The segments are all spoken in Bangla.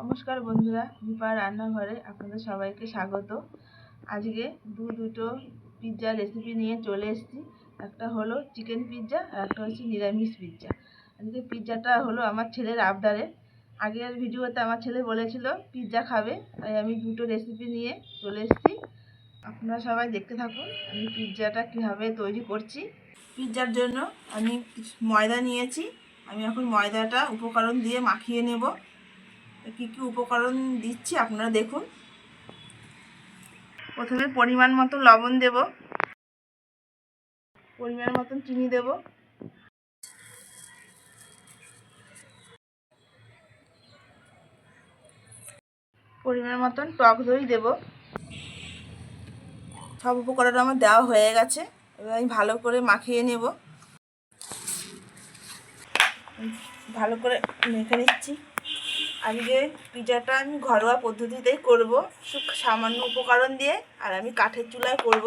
নমস্কার বন্ধুরা, দীপা রান্নাঘরে আপনাদের সবাইকে স্বাগত। আজকে দু দুটো পিৎজা রেসিপি নিয়ে চলে এসেছি। একটা হলো চিকেন পিৎজা আর একটা হচ্ছে নিরামিষ পিৎজা আজকে পিৎজাটা হলো আমার ছেলের আবদারে। আগের ভিডিওতে আমার ছেলে বলেছিল পিৎজা খাবে। তাই আমি দুটো রেসিপি নিয়ে চলে এসেছি। আপনারা সবাই দেখতে থাকুন, আমি পিৎজাটা কীভাবে তৈরি করছি। পিৎজার জন্য আমি ময়দা নিয়েছি। আমি এখন ময়দাটা উপকরণ দিয়ে মাখিয়ে নেব। কী কী উপকরণ দিচ্ছি আপনারা দেখুন। প্রথমে পরিমাণ মতো লবণ দেব। পরিমাণ মতন চিনি দেব। পরিমাণ মতন টক দই দেব। সব উপকরণ আমার দেওয়া হয়ে গেছে। এবার আমি ভালো করে মাখিয়ে নেব। ভালো করে মেখে নিচ্ছি। আজকে পিজাটা আমি ঘরোয়া পদ্ধতিতেই করব সামান্য উপকরণ দিয়ে, আর আমি কাঠের চুলায় করব।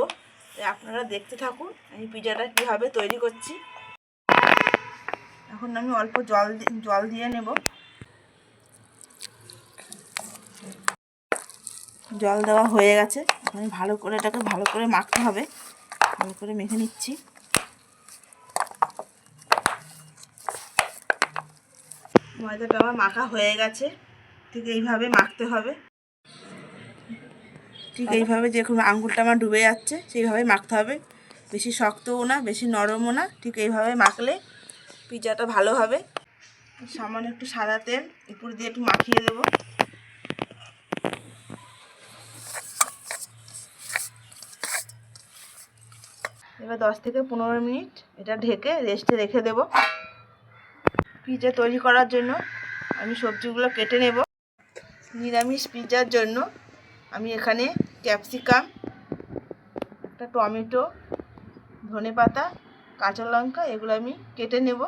আপনারা দেখতে থাকুন আমি পিজাটা কীভাবে তৈরি করছি। এখন আমি অল্প জল জল দিয়ে নেব। জল দেওয়া হয়ে গেছে। আমি ভালো করে এটাকে ভালো করে মাখতে হবে। ভালো করে মেখে নিচ্ছি। ময়দাটা আমার মাখা হয়ে গেছে। ঠিক এইভাবে মাখতে হবে। ঠিক এইভাবে যেরকম আঙ্গুলটা আমার ডুবে যাচ্ছে সেইভাবে মাখতে হবে। বেশি শক্তও না, বেশি নরমও না, ঠিক এইভাবে মাখলে পিজাটা ভালো হবে। সামান্য একটু সাদা তেল উপর দিয়ে একটু মাখিয়ে দেবো। এবার দশ থেকে পনেরো মিনিট এটা ঢেকে রেস্টে রেখে দেব। পিৎজা তৈরি করার জন্য আমি সবজিগুলো কেটে নেব। নিরামিষ পিজার জন্য আমি এখানে ক্যাপসিকাম, একটা টমেটো ধনে পাতা কাঁচা লঙ্কা এগুলো আমি কেটে নেব।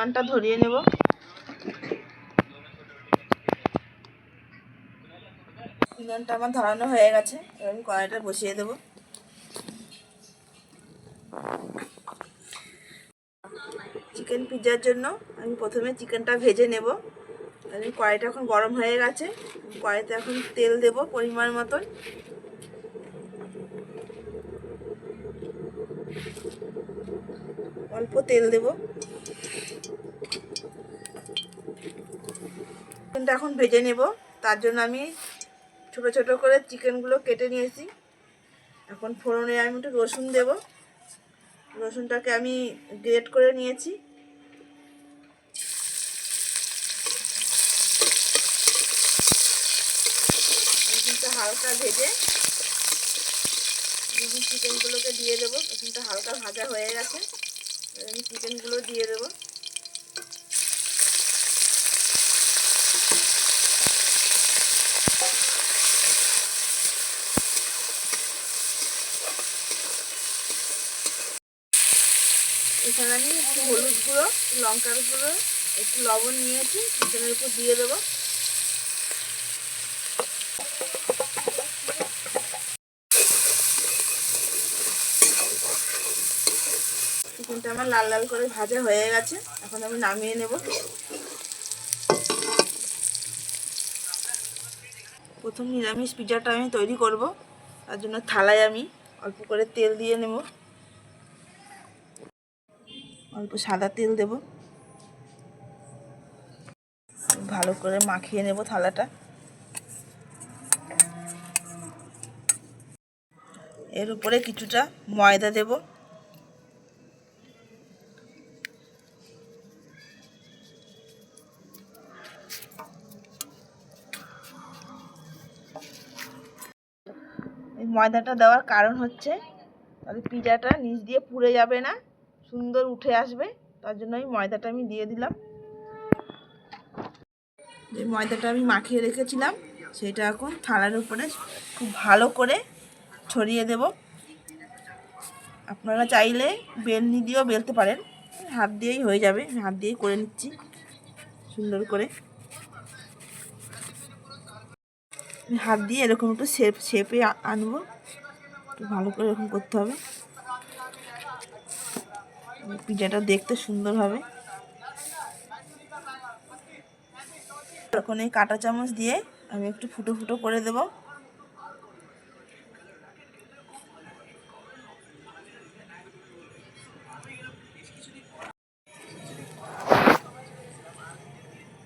উনানটা ধরিয়ে নেব। উনানটা আমার ধরানো হয়ে গেছে, এবার আমি কড়াইটা বসিয়ে দেব। চিকেন পিৎজার জন্য আমি প্রথমে চিকেনটা ভেজে নেব। আমি কড়াইটা এখন গরম হয়ে গেছে, কড়াইতে এখন তেল দেব পরিমাণ মতন। অল্প তেল দেব। চিকেনটা এখন ভেজে নেব। তার জন্য আমি ছোট ছোট করে চিকেনগুলো কেটে নিয়েছি। এখন ফোড়নে আমি একটু রসুন দেব। রসুনটাকে আমি গ্রেট করে নিয়েছি। রসুনটা হালকা ভেজে চিকেনগুলোকে দিয়ে দেবো। রসুনটা হালকা ভাজা হয়ে গেছে। আমি চিকেনগুলো দিয়ে দেবো। এখানে আমি একটু হলুদ গুঁড়ো, লঙ্কার গুঁড়ো, একটু লবণ নিয়েছি, চিকেনের উপর দিয়ে দেবো। চিকেনটা আমার লাল লাল করে ভাজা হয়ে গেছে, এখন আমি নামিয়ে নেব। প্রথম নিরামিষ পিজাটা আমি তৈরি করব, তার জন্য থালায় আমি অল্প করে তেল দিয়ে নেব। অল্প সাদা তেল দেব। ভালো করে মাখিয়ে নেব থালাটা। এর উপরে কিছুটা ময়দা দেব। ময়দাটা দেওয়ার কারণ হচ্ছে, তাহলে পিজাটা নিচ দিয়ে পুড়ে যাবে না। সুন্দর উঠে আসবে, তার জন্য আমি ময়দাটা আমি দিয়ে দিলাম। যে ময়দাটা আমি মাখিয়ে রেখেছিলাম, সেটা এখন থালার উপরে খুব ভালো করে ছড়িয়ে দেব। আপনারা চাইলে বেলনি দিয়েও বেলতে পারেন, হাত দিয়েই হয়ে যাবে হাত দিয়েই করে নিচ্ছি, সুন্দর করে। হাত দিয়ে এরকম একটু শেপ, শেপে আনব, একটু ভালো করে এরকম করতে হবে। পিজাটা দেখতে সুন্দর হবে। এখন এই কাঁটা চামচ দিয়ে আমি একটু ফুটো ফুটো করে দেব।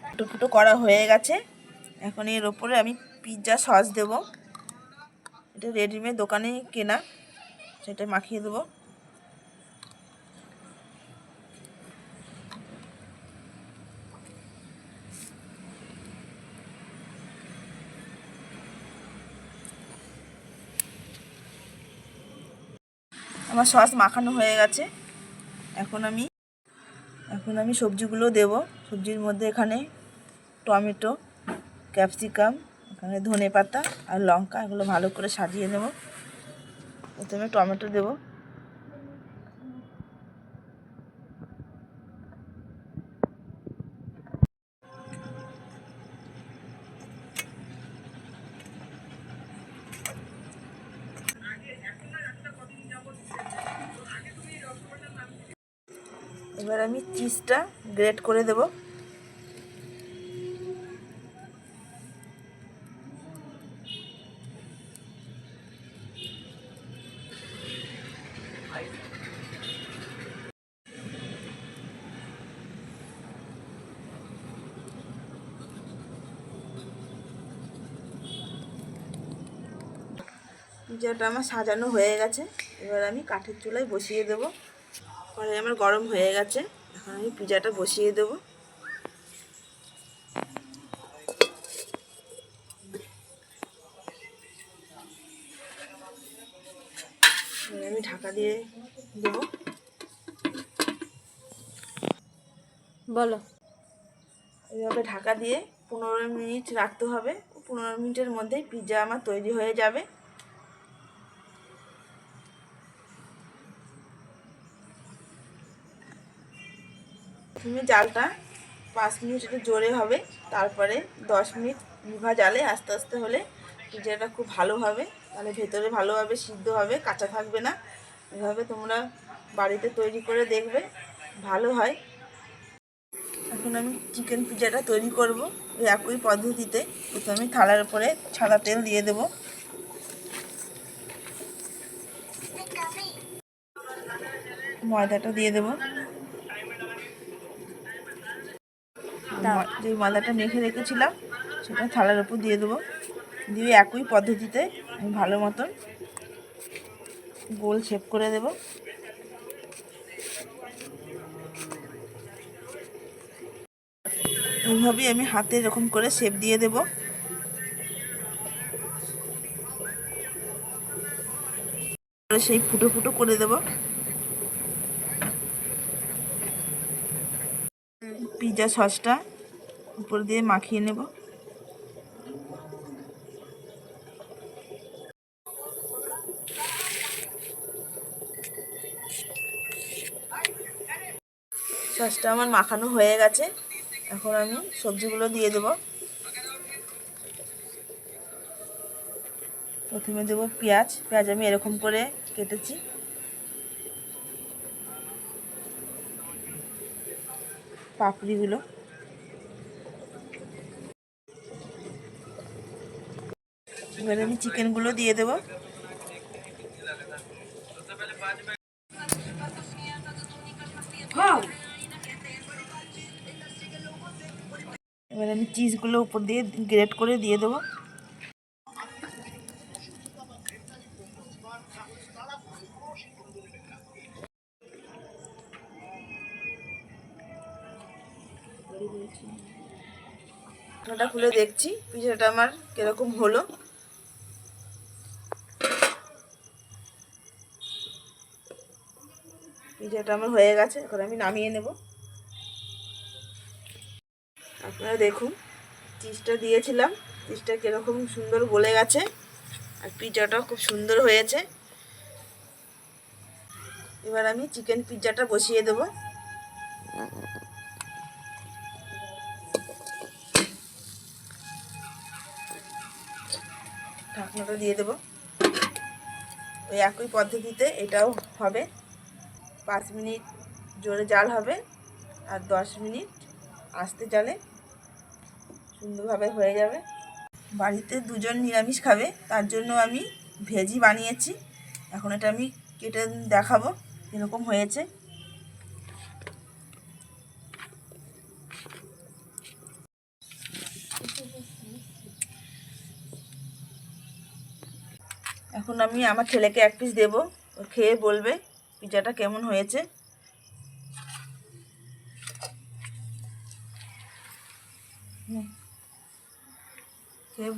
ফুটো ফুটো করা হয়ে গেছে। এখন এর ওপরে আমি পিৎজা সস দেব। এটা রেডিমেড দোকানে কেনা, সেটা মাখিয়ে দেবো। আমার সস মাখানো হয়ে গেছে। এখন আমি এখন আমি সবজিগুলো দেব। সবজির মধ্যে এখানে টমেটো, ক্যাপসিকাম, এখানে ধনে পাতা আর লঙ্কা, এগুলো ভালো করে সাজিয়ে নেব। প্রথমে টমেটো দেব। এবার আমি চিজটা গ্রেট করে দেব। যেটা আমার সাজানো হয়ে গেছে, এবার আমি কাঠের চুলায় বসিয়ে দেবো। কড়াই আমার গরম হয়ে গেছে। এখন আমি পিজাটা বসিয়ে দেব। আমি ঢাকা দিয়ে দেবো। বলো। এইভাবে ঢাকা দিয়ে পনেরো মিনিট রাখতে হবে। পনেরো মিনিটের মধ্যেই পিৎজা আমার তৈরি হয়ে যাবে। প্রথমে জালটা পাঁচ মিনিট একটু জোরে হবে, তারপরে দশ মিনিট নিভা জালে আস্তে আস্তে হলে পিজাটা খুব ভালো হবে, তাহলে ভেতরে ভালোভাবে সিদ্ধ হবে, কাঁচা থাকবে না। এভাবে তোমরা বাড়িতে তৈরি করে দেখবে, ভালো হয়। এখন আমি চিকেন পিজাটা তৈরি করব, ওই একই পদ্ধতিতে। প্রথমে থালার উপরে সাদা তেল দিয়ে দেব। ময়দাটা দিয়ে দেবো। যে ময়দাটা মেখে রেখেছিলাম সেটা থালার উপর দিয়ে দেবো। দিয়ে একই পদ্ধতিতে আমি ভালো মতন গোল শেপ করে দেব। এইভাবেই আমি হাতে এরকম করে শেপ দিয়ে দেব। সেই ফুটো ফুটো করে দেব। পিৎজা সসটা উপর দিয়ে মাখিয়ে নেব। সসটা আমার মাখানো হয়ে গেছে। এখন আমি সবজিগুলো দিয়ে দেব। প্রথমে দেব পেঁয়াজ। পেঁয়াজ আমি এরকম করে কেটেছি। পাপড়িগুলো। এবার আমি চিকেনগুলো দিয়ে দেবো। এবার আমি চিজগুলো উপর দিয়ে গ্রেট করে দিয়ে দেবো। ঢাকনাটা খুলে দেখছি পিঠাটা আমার কীরকম হলো। পিঠাটা আমার হয়ে গেছে এখন আমি নামিয়ে নেব। আপনারা দেখুন চিজটা দিয়েছিলাম। চিজটা কীরকম সুন্দর গলে গেছে, আর পিৎজাটাও খুব সুন্দর হয়েছে। এবার আমি চিকেন পিৎজাটা বসিয়ে দেবো। ঢাকনাটা দিয়ে দেবো। ওই একই পদ্ধতিতে এটাও হবে। পাঁচ মিনিট জোরে জাল হবে আর দশ মিনিট আস্তে জালে সুন্দরভাবে হয়ে যাবে। বাড়িতে দুজন নিরামিষ খাবে, তার জন্য আমি ভেজি বানিয়েছি। এখন এটা আমি কেটে দেখাবো কীরকম হয়েছে। এখন আমি আমার ছেলেকে এক পিস দেবো খেয়ে বলবে। পিৎজাটা কেমন হয়েছে? নে।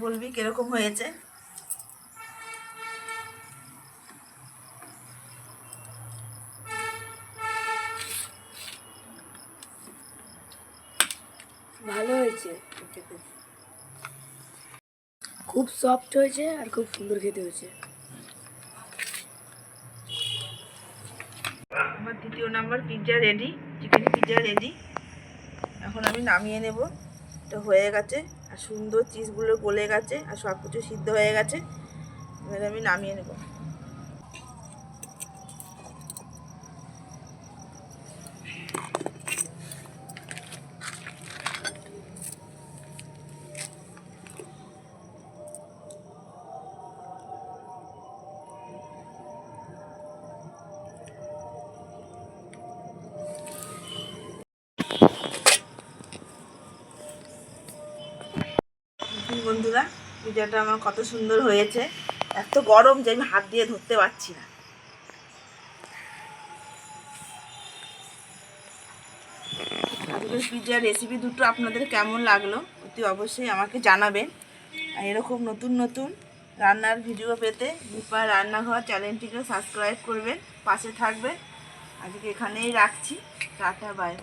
বলবি কীরকম হয়েছে? ভালো হয়েছে খুব সফট হয়েছে আর খুব সুন্দর খেতে হয়েছে। আমার দ্বিতীয় number pizza ready chicken pizza ready এখন আমি নামিয়ে নেব। তো হয়ে গেছে, আর সুন্দর চিজগুলো গলে গেছে, আর সব কিছু সিদ্ধ হয়ে গেছে। এবার আমি নামিয়ে নেব। পিজাটা আমার কত সুন্দর হয়েছে। এত গরম যে আমি হাত দিয়ে ধরতে পারছি না। পিজার রেসিপি দুটো আপনাদের কেমন লাগল, অতি অবশ্যই আমাকে জানাবেন। আর এরকম নতুন নতুন রান্নার ভিডিও পেতে দীপা রান্নাঘর চ্যানেলটিকে সাবস্ক্রাইব করবেন, পাশে থাকবেন। আজকে এখানেই রাখছি। Tata bye